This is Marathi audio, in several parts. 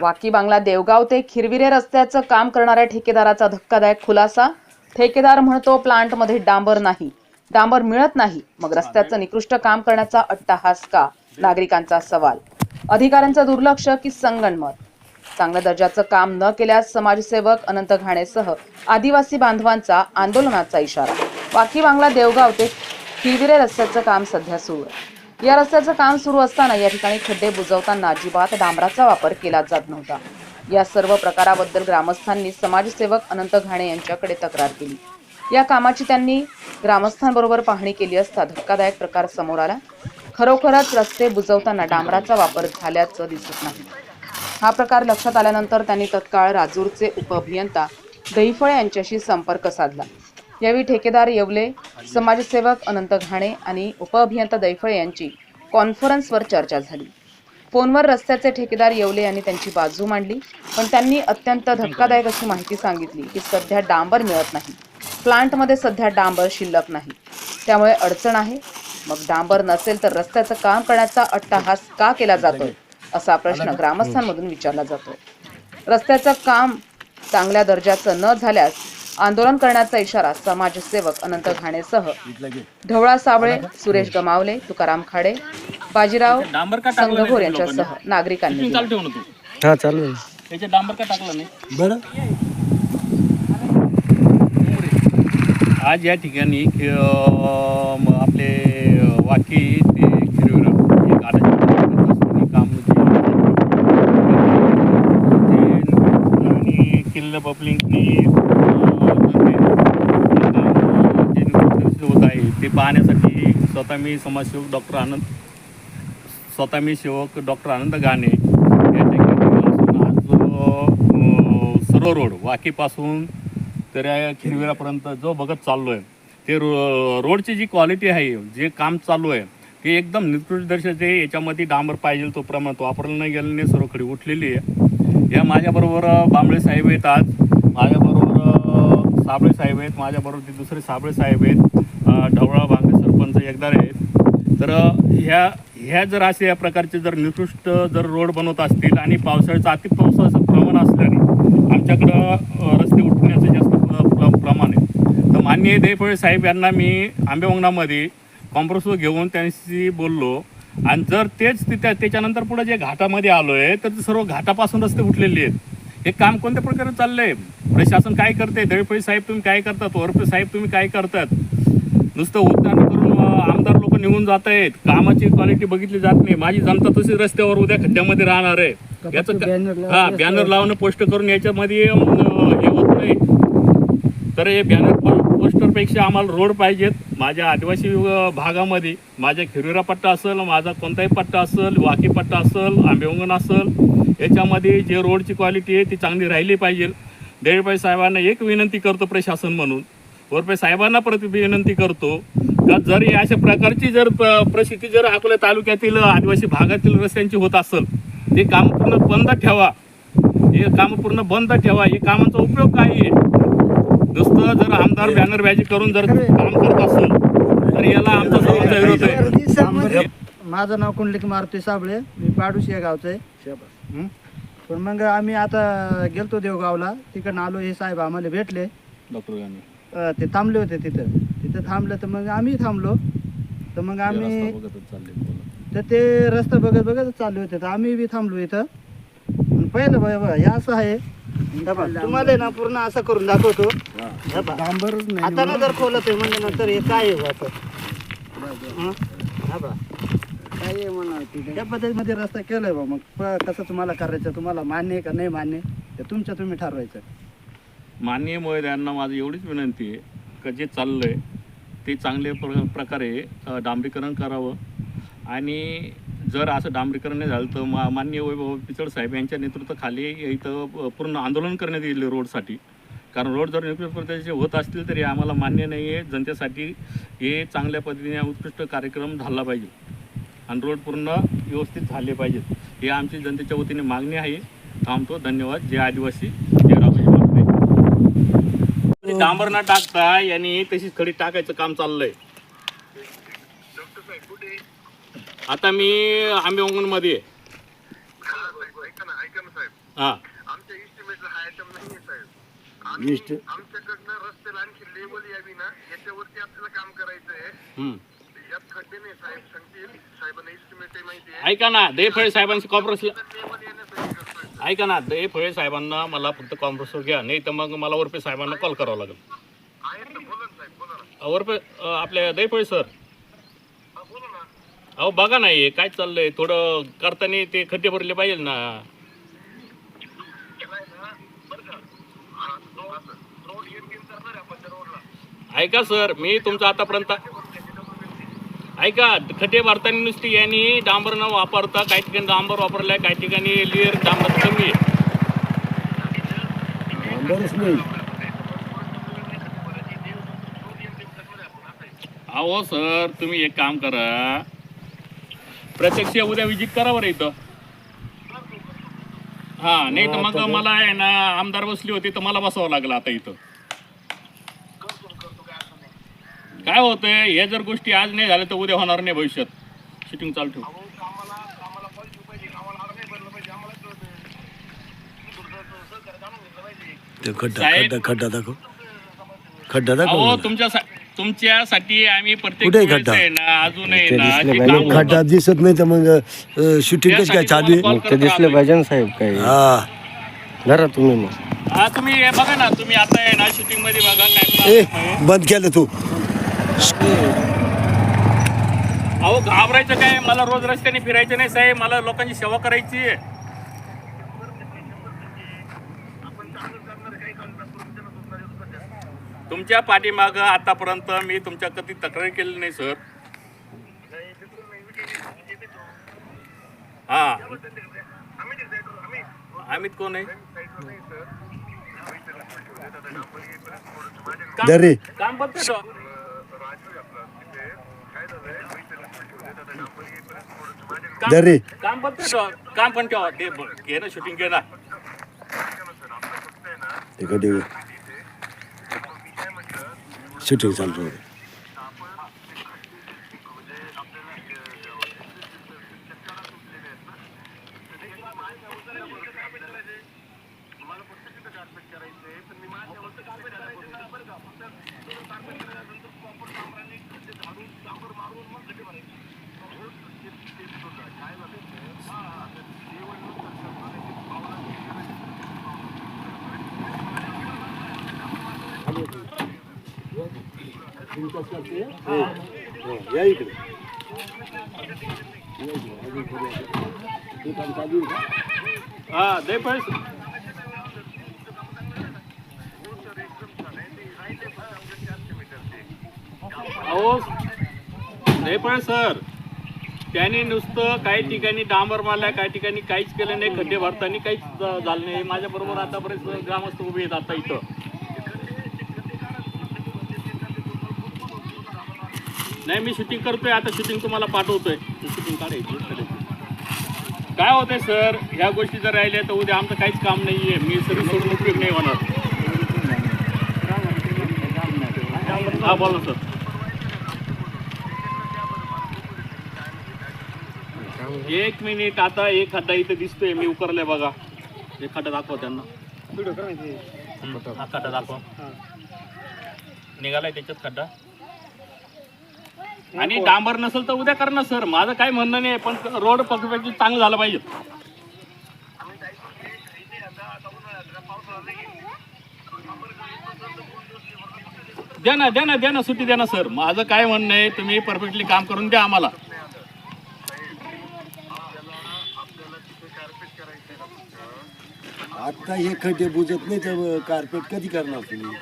वाकी बांगला देवगाव ते खिरविरे रस्त्याचं काम करणाऱ्या ठेकेदाराचा धक्कादायक खुलासा. ठेकेदार म्हणतो प्लांटमध्ये डांबर नाही. डांबर मिळत नाही. मग रस्त्याचं निकृष्ट काम करण्याचा अट्टाहास का? नागरिकांचा सवाल. अधिकाऱ्यांचं दुर्लक्ष की संगणमत? चांगल्या दर्जाचं काम न केल्यास समाजसेवक अनंत घाणेसह आदिवासी बांधवांचा आंदोलनाचा इशारा. वाकी बांगला देवगाव ते खिरविरे रस्त्याचं काम सध्या सुरू आहे. या रस्त्याचं काम सुरू असताना या ठिकाणी खड्डे बुजवताना अजिबात डांबराचा वापर केला जात नव्हता. या सर्व प्रकाराबद्दल ग्रामस्थांनी समाजसेवक अनंत घाणे यांच्याकडे तक्रार केली. या कामाची त्यांनी ग्रामस्थांबरोबर पाहणी केली असता धक्कादायक प्रकार समोर आला. खरोखरच रस्ते बुजवताना डांबराचा वापर झाल्याचं दिसत नाही. हा प्रकार लक्षात आल्यानंतर त्यांनी तत्काळ राजूरचे उपअभियंता दहिफळे यांच्याशी संपर्क साधला. यावेळी ठेकेदार येवले समाजसेवक अनंत घाणे आणि उपअभियंता दैफळे यांची कॉन्फरन्सवर चर्चा झाली. फोनवर रस्त्याचे ठेकेदार येवले यांनी त्यांची बाजू मांडली पण त्यांनी अत्यंत धक्कादायक अशी माहिती सांगितली की सध्या डांबर मिळत नाही. प्लांटमध्ये सध्या डांबर शिल्लक नाही. त्यामुळे अडचण आहे. मग डांबर नसेल तर रस्त्याचं काम करण्याचा अट्टाहास का केला जातोय? असा प्रश्न ग्रामस्थांमधून विचारला जातो रस्त्याचं काम चांगल्या दर्जाचं न झाल्यास आंदोलन करण्याचा इशारा समाजसेवक अनंत घाणेसह ढवळा साबळे सुरेश गमावले तुकाराम खाडे बाजीराव डांबर का टाकलं संघभोर नाही तुम्ही यांच्यासह नागरिकांनी हा चालू डांबर का टाकलं नाही? बरं. आज या ठिकाणी आपले वाकी ते खिरविरा हे काम किल्ल पब्लिकनी जे नुकसान होत आहे ते पाहण्यासाठी स्वतः मी समाजसेवक डॉक्टर आनंद स्वतः मी सेवक डॉक्टर आनंद गाणे या ठिकाणी सर्व रोड वाकीपासून तर या खिरविरापर्यंत जो बघत चाललो आहे ते रो रोडची जी क्वालिटी आहे जे काम चालू आहे ते एकदम निकृष्ट दर्शाचे याच्यामध्ये डांबर पाहिजे तो प्रमाण वापरलं नाही गेल्याने सर्व खडी उठलेली आहे. या माझ्याबरोबर बांबळे साहेब आहेत आज माझ्याबरोबर साबळे साहेब आहेत माझ्याबरोबर ते दुसरे साबळे साहेब आहेत. ढवळा भांगे सरपंच एकदार आहेत तर ह्या ह्या जर असे या प्रकारचे जर निकृष्ट जर रोड बनवत असतील आणि पावसाळ्याचं अति पावसाचं प्रमाण असल्याने आमच्याकडं रस्ते उठण्याचं जास्त प्रमाण आहे तर माननीय देफळे साहेब यांना मी आंबेवंगणामध्ये कॉम्प्रोसवर घेऊन त्यांशी बोललो. आणि जर तेच तिथे त्याच्यानंतर पुढे जे घाटामध्ये आलो आहे तर ते सर्व घाटापासून रस्ते उठलेले आहेत. हे काम कोणत्या प्रकारे चाललं आहे प्रशासन काय करते दळपळी साहेब तुम्ही काय करतात वरपे साहेब तुम्ही काय करतात? नुसतं उद्यान करून आमदार लोक निघून जात आहेत. कामाची क्वालिटी बघितली जात नाही. माझी जनता तशी रस्त्यावर उद्या खड्ड्यामध्ये राहणार आहे. याचं हा बॅनर लावणं पोस्ट करून याच्यामध्ये हे होत नाही. तर हे बॅनर पोस्टरपेक्षा आम्हाला रोड पाहिजेत. माझ्या आदिवासी भागामध्ये माझ्या खिरविरा पट्टा असेल माझा कोणताही पट्टा असेल वाकी पट्टा असेल आंबेवंगण असेल याच्यामध्ये जे रोडची क्वालिटी आहे ती चांगली राहिली पाहिजे. देळपाई साहेबांना एक विनंती करतो प्रशासन म्हणून. वरपे साहेबांना प्रति विनंती करतो का जर अशा प्रकारची जर प- परिस्थिती जर अकोला तालुक्यातील आदिवासी भागातील रस्त्यांची होत असेल ते काम पूर्ण बंद ठेवा. हे काम पूर्ण बंद ठेवा. हे कामाचा उपयोग काय आहे? नुसतं जर आमदार बॅनर बॅजी करून जर काम करत असेल तर याला आमचा सर्वांचा विरोध आहे. माझं नाव कुंडलिक मारुती साबळे. मी पाडूस या गावचं आहे? पण मग आम्ही आता गेलतो देवगावला. तिकडनं आलो हे साहेब आम्हाला भेटले. डॉक्टर ते थांबले होते तिथं. तिथं थांबलं तर मग आम्ही थांबलो. तर मग आम्ही. तर ते रस्ता बघत बघत चालले होते. तर आम्ही बी थांबलो इथं. आणि पहिलं बघा हे असं आहे. हे तुम्हाला ना पूर्ण असं करून दाखवतो. हे. आता ना जर खोलत आहे म्हणजे नंतर हे काय हं? हा बघा. त्या पद्धतीमध्ये रस्ता केलाय बा मग. प- कसं तुम्हाला करायचं? तुम्हाला मान्य आहे का नाही मान्य? ते तुमच्या तुम्ही ठरवायचं. माननीय मोदयांना माझी एवढीच विनंती आहे का जे चाललं आहे ते चांगले प्र प्रकारे डांबरीकरण करावं. आणि जर असं डांबरीकरण नाही झालं तर मा माननीय वैभव पिचड साहेब यांच्या नेतृत्वाखाली इथं पूर्ण आंदोलन करण्यात येईल रोडसाठी. कारण रोड जर निकृष्ट प्रदेशाचे होत असतील तरी आम्हाला मान्य नाही आहे जनतेसाठी हे चांगल्या पद्धतीने उत्कृष्ट कार्यक्रम झाला पाहिजे. आणि रोड पूर्ण व्यवस्थित झाले पाहिजेत. हे आमची जनतेच्या वतीने मागणी आहे. थांबतो. धन्यवाद. जय आदिवासी. डांबर न टाकता यांनी तशीच खडी टाकायचं काम चाललंय. आता मी आंबे मध्ये आहे. ऐका ना ऐका ना साहेब हा. आमच्या इस्टिमेटला हा आयटम नाही आहे साहेब आम्ही आमच्याकडनं रस्त्याला आणखी लेवल यावी ना याच्यावरती आपल्याला काम करायचं आहे हम्म. यात खड्डे नाही साहेब सांगतील. साहेबांना इस्टिमेट माहिती आहे. ऐका ना दहीफळे साहेबांशी कॉम्प्रेस लेवल ऐका ना दहीफळे साहेबांना मला फक्त कॉम्प्रेसवर घ्या नाही तर मग मला वरपे साहेबांना कॉल करावा लागेल. ओरपे ना बोला वरपे आपल्या दहीफळे सर अहो बघा ना हे काय चाललंय? थोडं करताना ते खड्डे भरले पाहिजे ना. ऐका सर मी तुमचा आतापर्यंत ऐका खड्डे भरताना नुसती यांनी डांबर न वापरता काही ठिकाणी डांबर वापरलाय काही ठिकाणी लिअर डांबर कमी आहे. अहो सर तुम्ही एक काम करा. प्रत्यक्ष उद्या विजिट करा बरं इथं. हा नाही तर मग? मला आहे ना आमदार बसली होती तर मला बसावं लागलं आता इथं. काय होतंय हे जर गोष्टी आज नाही झाल्या तर उद्या होणार नाही भविष्यात. शूटिंग चालू ठेव. ते खड्डा साहेब- खड्डा खड्डा दाखव. खड्डा दाखव अहो. तुमच्या तुमच्यासाठी आम्ही प्रत्येक कुठे आहे वेळेस खड्डा? आहे ना अजून आहे ना जे काम होतं, खड्डा दिसत नाही तर मग शूटिंग कशी काय त्यासाठी चालू आहे? तुम्हाला call ते करत दिसले राहतोय. पाहिजे ना साहेब काही. हा. धरा तुम्ही मग. हा तुम्ही हे बघा ना तुम्ही आता आहे ना शूटिंगमध्ये बघा काय ए plan आहे. बंद केलं तू. अहो घाबरायचं काय? मला रोज रस्त्याने फिरायचं नाही साहेब. मला लोकांची सेवा करायची आहे. तुमच्या पाठीमाग आतापर्यंत मी तुमच्या कधी तक्रार केली नाही सर. हा. अमित कोण आहे? काम बघतो तो. काम- दर रे काम पण ठेवा. ते घे ना शूटिंग घे ना. ते खड्डे शूटिंग चालू या इकडे. हा दे पैसे. अहो दे पण सर. त्याने नुसतं काही ठिकाणी डांबर मारलाय काही ठिकाणी काहीच केलं नाही. खड्डे भरताना काहीच झालं नाही. माझ्या बरोबर आतापर्यंत ग्रामस्थ उभे आहेत आता इथं. नाही मी शूटिंग करतोय आता शूटिंग तुम्हाला पाठवतोय. शूटिंग काढायची काय होतंय सर ह्या गोष्टी जर राहिल्या तर उद्या आमचं काहीच काम नाहीये. मी सर्विस सोडून उपयोग नाही होणार. हा बोला सर एक मिनिट आता एक खड्डा इथे दिसतोय मी उकरलाय बघा. एक खड्डा दाखवा त्यांना. खड्डा दाखवा. निघालाय त्याच्यात खड्डा. आणि डांबर नसेल तर उद्या करणार सर. माझं काय म्हणणं नाही पण रोड परफेक्टली चांगलं झालं पाहिजे. द्या ना द्या ना द्या ना सुट्टी द्या ना सर. माझं काय म्हणणं आहे तुम्ही परफेक्टली काम करून द्या आम्हाला. आता हे खड्डे बुजत नाही तर कार्पेट कधी करणार तुम्ही?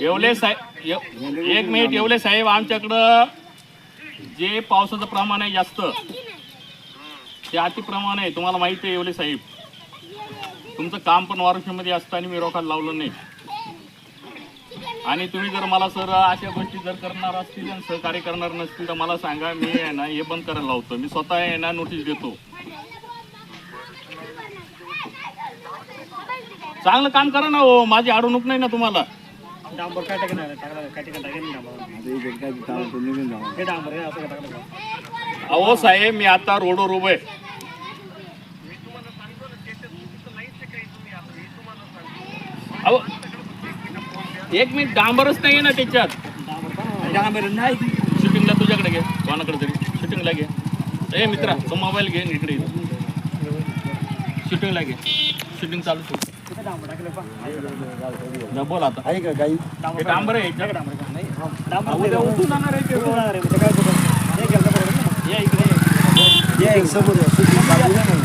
येवले साहेब येव- एक मिनिट येवले साहेब आमच्याकडं जे पावसाचं प्रमाण आहे जास्त ते अतिप्रमाण आहे. तुम्हाला माहिती आहे येवले साहेब. तुमचं काम पण वारुशीमध्ये असतं आणि मी रोखायला लावलं नाही. आणि तुम्ही जर मला सर अशा गोष्टी जर करणार असतील आणि सहकार्य करणार नसतील तर मला सांगा मी आहे ना हे बंद करायला लावतो. मी स्वतः आहे ना नोटीस देतो. चांगलं काम करा ना हो माझी अडवणूक नाही ना तुम्हाला. डांबर काय काय डांबर. हे डांबर हे असं टाकलं अहो साहेब मी आता रोडवर उभं आहे. अहो एक मिनिट डांबरच नाही ना त्याच्यात. डांबर नाही. शूटिंगला तुझ्याकडे घे कोणाकडे तरी. शूटिंगला घे. ए मित्रा तो मोबाईल घे आणि इकडे शूटिंगला घे. शूटिंग चालू ठेव. बोल आता आहे का काही हे डांबर आहे उद्या उठून जाणार ते. म्हणजे? हे? या इकडे या, समोर या, सुट्टी ना.